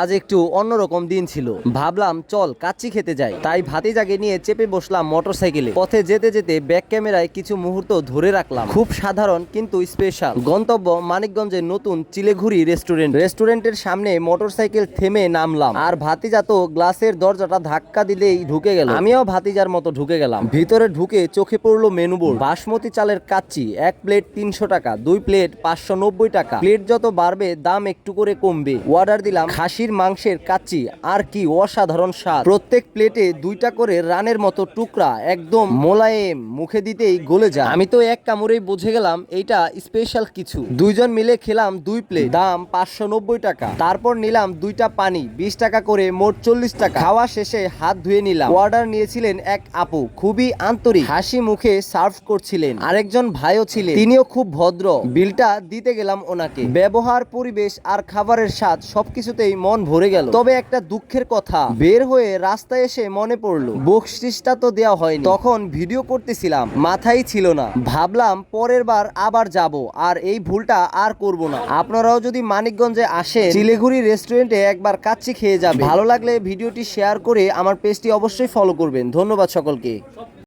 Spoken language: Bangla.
আজ একটু অন্যরকম দিন ছিল। ভাবলাম, চল, কাচ্চি খেতে যাই। তাই ভাতিজাকে নিয়ে চেপে বসলাম মোটর সাইকেলে পথে যেতে যেতে ব্যাক ক্যামেরায় কিছু মুহূর্ত ধরে রাখলাম। খুব সাধারণ, কিন্তু স্পেশাল গন্তব্য মানিকগঞ্জের নতুন চিলেঘুরি রেস্টুরেন্ট রেস্টুরেন্টের সামনে মোটরসাইকেল থেমে নামলাম। আর ভাতিজা তো গ্লাসের দরজাটা ধাক্কা দিলেই ঢুকে গেল। আমিও ভাতিজার মতো ঢুকে গেলাম। ভিতরে ঢুকে চোখে পড়ল মেনু বোর্ড বাসমতি চালের কাচ্চি, এক প্লেট তিনশো টাকা, দুই প্লেট পাঁচশো নব্বই টাকা। প্লেট যত বাড়বে, দাম একটু করে কমবে। অর্ডার দিলাম খাসির মাংসের কাচ্চি আর কি অসাধারণ স্বাদ। প্রত্যেক প্লেটে দুইটা করে রানের মতো টুকরা একদম মোলায়েম মুখে দিতেই গলে যায়। আমি তো এক কামড়েই বুঝে গেলাম এইটা স্পেশাল কিছু। দুইজন মিলে খেলাম দুই প্লেট। দাম পাঁচশো নব্বই টাকা। তারপর নিলাম দুইটা পানি, বিশ টাকা করে মোট চল্লিশ টাকা। খাওয়া শেষে হাত ধুয়ে নিলাম। অর্ডার নিয়েছিলেন এক আপু। খুবই আন্তরিক। হাসি মুখে সার্ভ করছিলেন। আরেকজন ভাইও ছিলেন। তিনিও খুব ভদ্র। বিলটা দিতে গেলাম ওনাকে। ব্যবহার, পরিবেশ আর খাবারের স্বাদ সবকিছুতেই মন ভরে গেল। তবে একটা দুঃখের কথা, বের হয়ে রাস্তায় এসে মনে পড়ল, বকশিসটা তো দেওয়া হয়নি। তখন ভিডিও করতেছিলাম মাথায় ছিল না। ভাবলাম পরের বার আবার যাব, আর এই ভুলটা আর করব না। আপনারাও যদি মানিকগঞ্জে আসেন চিলেঘুরি রেস্টুরেন্টে একবার কাচ্চি খেয়ে যাবে ভালো লাগলে ভিডিওটি শেয়ার করে আমার পেজটি অবশ্যই ফলো করবেন। ধন্যবাদ সকলকে।